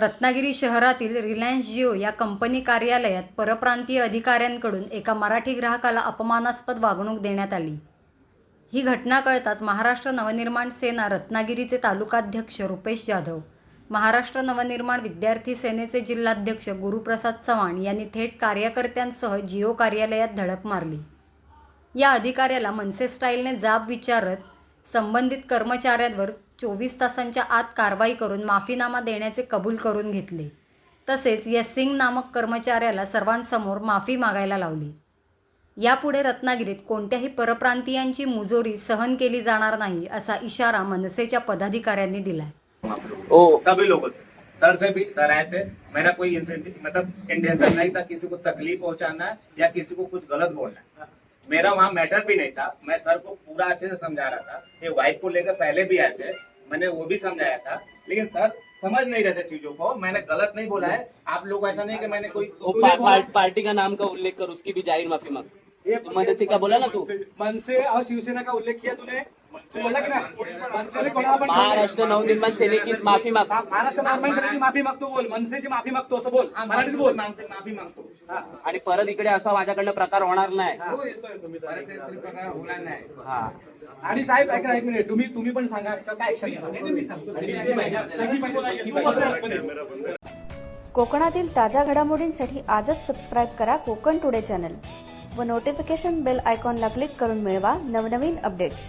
रत्नागिरी शहरातील रिलायन्स जिओ या कंपनी कार्यालयात परप्रांतीय अधिकाऱ्यांकडून एका मराठी ग्राहकाला अपमानास्पद वागणूक देण्यात आली. ही घटना कळताच महाराष्ट्र नवनिर्माण सेना रत्नागिरीचे तालुकाध्यक्ष रुपेश जाधव महाराष्ट्र नवनिर्माण विद्यार्थी सेनेचे जिल्हाध्यक्ष गुरुप्रसाद चव्हाण यांनी थेट कार्यकर्त्यांसह जिओ कार्यालयात धडक मारली. या अधिकाऱ्याला मनसे स्टाईलने जाब विचारत संबंधित कर्मचाऱ्यांवर चोवीस तासांच्या आत कारवाई करून माफीनामा देण्याचे कबूल करून घेतले. तसेच यसिंग नामक कर्मचाऱ्याला सर्वांसमोर माफी मागायला लावली. यापुढे रत्नागिरीत कोणत्याही परप्रांतीयांची मुजोरी सहन केली जाणार नाही असा इशारा मनसेच्या पदाधिकाऱ्यांनी दिलाय. ओ. सभी लोगों से. सर से भी सर आए थे. मेरा कोई इंसेंटिव मतलब इंटेंशन नहीं था किसी को तकलीफ पहुंचाना या किसी को कुछ गलत बोलना। मेरा वहाँ मैटर भी नहीं था मैं सर को पूरा अच्छे से समझा रहा था ये वाइफ को लेकर पहले भी आए थे मैंने वो भी समझाया था लेकिन सर समझ नहीं रहे थे चीज़ों को मैंने गलत नहीं बोला है आप लोग ऐसा नहीं कि मैंने कोई तो पा, पा, पार्टी का नाम का उल्लेख कर उसकी भी ज़ाहिर माफ़ी मांग ये तो मनसे का बोला ना तू मन से और शिवसेना का उल्लेख किया तूने महाराष्ट्र नवनिर्माण सेनेची माफी माग मा- महाराष्ट्र नवनिर्माण सेनेची माफी मागतो बोल. मनसेची माफी मागतो असं बोल. मराठीत माफी बोल. मांग- माफी मांगतो. आणि परत इकडे असा माझ्याकडनं प्रकार होणार नाही. परत ते तरी प्रकार होणार नाही. हा. आणि साहेब ऐका एक मिनिट. तुम्ही तुम्ही पण सांगा. काय ऍक्शन कोकणातील ताज्या घडामोडींसाठी आजच सबस्क्राईब करा कोकण टुडे चॅनल व नोटिफिकेशन बेल आयकॉनला क्लिक करून मिळवा नवनवीन अपडेट्स